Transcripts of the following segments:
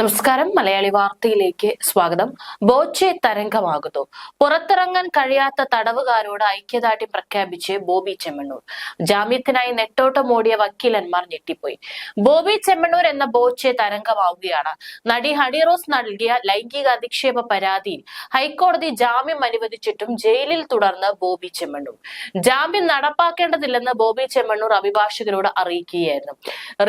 നമസ്കാരം. മലയാളി വാർത്തയിലേക്ക് സ്വാഗതം. ബോച്ചെ തരംഗമാകുന്നു. പുറത്തിറങ്ങാൻ കഴിയാത്ത തടവുകാരോട് ഐക്യദാർഢ്യം പ്രഖ്യാപിച്ച് ബോബി ചെമ്മണ്ണൂർ. ജാമ്യത്തിനായി നെട്ടോട്ടം ഓടിയ വക്കീലന്മാർ ഞെട്ടിപ്പോയി. ബോബി ചെമ്മണ്ണൂർ എന്ന ബോച്ചെ തരംഗമാവുകയാണ്. നടി ഹണിറോസ് നൽകിയ ലൈംഗിക അധിക്ഷേപ പരാതിയിൽ ഹൈക്കോടതി ജാമ്യം അനുവദിച്ചിട്ടും ജയിലിൽ തുടർന്ന് ബോബി ചെമ്മണ്ണൂർ. ജാമ്യം നടപ്പാക്കേണ്ടതില്ലെന്ന് ബോബി ചെമ്മണ്ണൂർ അഭിഭാഷകരോട് അറിയിക്കുകയായിരുന്നു.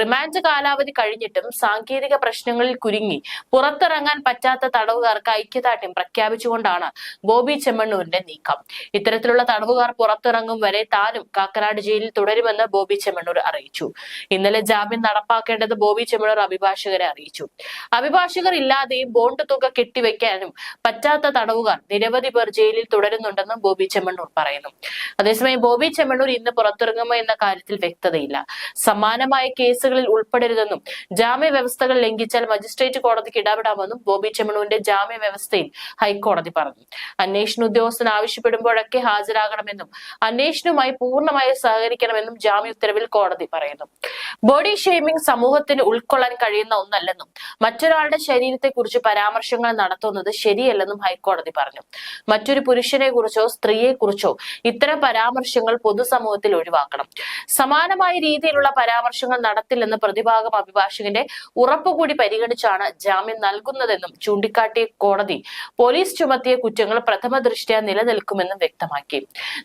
റിമാൻഡ് കാലാവധി കഴിഞ്ഞിട്ടും സാങ്കേതിക പ്രശ്നങ്ങളിൽ കുരുങ്ങി പുറത്തിറങ്ങാൻ പറ്റാത്ത തടവുകാർക്ക് ഐക്യദാർഢ്യം പ്രഖ്യാപിച്ചുകൊണ്ടാണ് ബോബി ചെമ്മണ്ണൂരിന്റെ നീക്കം. ഇത്തരത്തിലുള്ള തടവുകാർ പുറത്തിറങ്ങും വരെ താനും കാക്കനാട് ജയിലിൽ തുടരുമെന്ന് ബോബി ചെമ്മണ്ണൂർ അറിയിച്ചു. ഇന്നലെ ജാമ്യം നടപ്പാക്കേണ്ടത് ബോബി ചെമ്മണ്ണൂർ അഭിഭാഷകരെ അറിയിച്ചു. അഭിഭാഷകർ ഇല്ലാതെയും ബോണ്ട് തുക കെട്ടിവെക്കാനും പറ്റാത്ത തടവുകാർ നിരവധി പേർ ജയിലിൽ തുടരുന്നുണ്ടെന്നും ബോബി ചെമ്മണ്ണൂർ പറയുന്നു. അതേസമയം ബോബി ചെമ്മണ്ണൂർ ഇന്ന് പുറത്തിറങ്ങുമോ എന്ന കാര്യത്തിൽ വ്യക്തതയില്ല. സമാനമായ കേസുകളിൽ ഉൾപ്പെടരുതെന്നും ജാമ്യ വ്യവസ്ഥകൾ ലംഘിച്ചാൽ മജിസ്ട്രേറ്റ് കോടതിക്ക് ഇടപെടാമെന്നും ബോബി ചെമ്മണുവിന്റെ ജാമ്യ വ്യവസ്ഥയിൽ ഹൈക്കോടതി പറഞ്ഞു. അന്വേഷണ ഉദ്യോഗസ്ഥൻ ആവശ്യപ്പെടുമ്പോഴൊക്കെ ഹാജരാകണമെന്നും അന്വേഷണവുമായി പൂർണമായി സഹകരിക്കണമെന്നും ജാമ്യ ഉത്തരവിൽ കോടതി പറയുന്നു. ബോഡി ഷെയ്മിംഗ് സമൂഹത്തിന് ഉൾക്കൊള്ളാൻ കഴിയുന്ന ഒന്നല്ലെന്നും മറ്റൊരാളുടെ ശരീരത്തെക്കുറിച്ച് പരാമർശങ്ങൾ നടത്തുന്നത് ശരിയല്ലെന്നും ഹൈക്കോടതി പറഞ്ഞു. മറ്റൊരു പുരുഷനെ കുറിച്ചോ സ്ത്രീയെ കുറിച്ചോ ഇത്തരം പരാമർശങ്ങൾ പൊതുസമൂഹത്തിൽ ഒഴിവാക്കണം. സമാനമായ രീതിയിലുള്ള പരാമർശങ്ങൾ നടത്തില്ലെന്ന് പ്രതിഭാഗം അഭിഭാഷകന്റെ ഉറപ്പുകൂടി പരിഗണിച്ചാണ് ജാമ്യം നൽകുന്നതെന്നും ചൂണ്ടിക്കാട്ടിയ കോടതി പോലീസ് ചുമത്തിയ കുറ്റങ്ങൾ പ്രഥമ ദൃഷ്ട്യാ നിലനിൽക്കുമെന്നും വ്യക്തമാക്കി.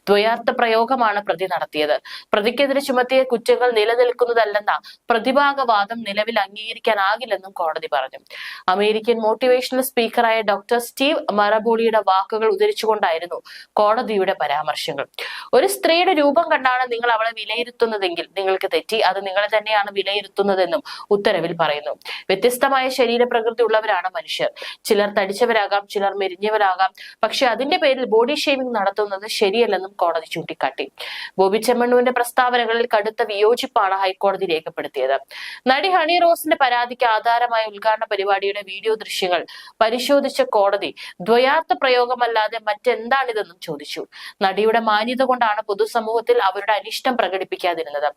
ദ്വയാർത്ഥ പ്രയോഗമാണ് പ്രതി നടത്തിയത്. പ്രതിക്കെതിരെ ചുമത്തിയ കുറ്റങ്ങൾ നിലനിൽക്കുന്നതല്ലെന്ന പ്രതിഭാഗവാദം നിലവിൽ അംഗീകരിക്കാനാകില്ലെന്നും കോടതി പറഞ്ഞു. അമേരിക്കൻ മോട്ടിവേഷണൽ സ്പീക്കറായ ഡോക്ടർ സ്റ്റീവ് മറബോളിയുടെ വാക്കുകൾ ഉദ്ധരിച്ചുകൊണ്ടായിരുന്നു കോടതിയുടെ പരാമർശങ്ങൾ. ഒരു സ്ത്രീയുടെ രൂപം കണ്ടാണ് നിങ്ങൾ അവളെ വിലയിരുത്തുന്നതെങ്കിൽ നിങ്ങൾക്ക് തെറ്റി. അത് നിങ്ങളെ തന്നെയാണ് വിലയിരുത്തുന്നതെന്നും ഉത്തരവിൽ പറയുന്നു. വ്യത്യസ്തമായ ശരീരപ്രകൃതി ഉള്ളവരാണ് മനുഷ്യർ. ചിലർ തടിച്ചവരാകാം ചിലർ മെരിഞ്ഞവരാകാം പക്ഷെ അതിന്റെ പേരിൽ ബോഡി ഷേവിംഗ് നടത്തുന്നത് ശരിയല്ലെന്നും കോടതി ചൂണ്ടിക്കാട്ടി. ബോബി ചെമ്മണ്ണുവിന്റെ പ്രസ്താവനകളിൽ കടുത്ത വിയോജിപ്പാണ് ഹൈക്കോടതി രേഖപ്പെടുത്തിയത്. നടി ഹണി റോസിന്റെ പരാതിക്ക് ആധാരമായ ഉദ്ഘാടന പരിപാടിയുടെ വീഡിയോ ദൃശ്യങ്ങൾ പരിശോധിച്ച കോടതി ദ്വയാർത്ഥ പ്രയോഗമല്ലാതെ മറ്റെന്താണിതെന്നും ചോദിച്ചു. നടിയുടെ മാന്യത കൊണ്ടാണ് പൊതുസമൂഹത്തിൽ അവരുടെ അനിഷ്ടം പ്രകടിപ്പിക്കാതിരുന്നത്.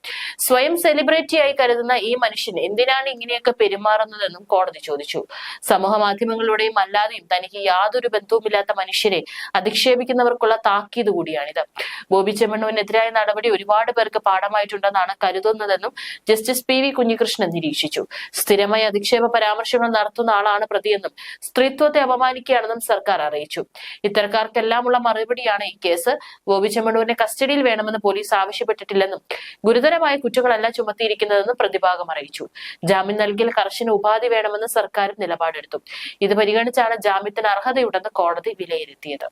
സ്വയം സെലിബ്രിറ്റിയായി കരുതുന്ന ഈ മനുഷ്യൻ എന്തിനാണ് ഇങ്ങനെയൊക്കെ പെരുമാറുന്നതെന്നും കോടതി ചോദിച്ചു. സമൂഹ മാധ്യമങ്ങളിലൂടെയും അല്ലാതെയും തനിക്ക് യാതൊരു ബന്ധവുമില്ലാത്ത മനുഷ്യരെ അധിക്ഷേപിക്കുന്നവർക്കുള്ള താക്കീത് കൂടിയാണിത്. ബോബി ചെമ്മണ്ണുവിനെതിരായ നടപടി ഒരുപാട് പേർക്ക് പാഠമായിട്ടുണ്ടെന്നാണ് കരുതുന്നതെന്നും ജസ്റ്റിസ് പി വി കുഞ്ഞികൃഷ്ണൻ നിരീക്ഷിച്ചു. സ്ഥിരമായി അധിക്ഷേപ പരാമർശങ്ങൾ നടത്തുന്ന ആളാണ് പ്രതിയെന്നും സ്ത്രീത്വത്തെ അപമാനിക്കുകയാണെന്നും സർക്കാർ അറിയിച്ചു. ഇത്തരക്കാർക്കെല്ലാമുള്ള മറുപടിയാണ് ഈ കേസ്. ബോബി ചെമ്മണ്ണൂരിനെ കസ്റ്റഡിയിൽ വേണമെന്ന് പോലീസ് ആവശ്യപ്പെട്ടിട്ടില്ലെന്നും ഗുരുതരമായ കുറ്റങ്ങളല്ല ചുമത്തിയിരിക്കുന്നതെന്നും പ്രതിഭാഗം അറിയിച്ചു. ജാമ്യം നൽകിയാൽ കർശന ഉപാധി വേണമെന്ന് നൽകണമെന്ന് സർക്കാരും നിലപാടെടുത്തു. ഇത് പരിഗണിച്ചാണ് ജാമ്യത്തിന് അർഹതയുണ്ടെന്ന് കോടതി വിലയിരുത്തിയത്.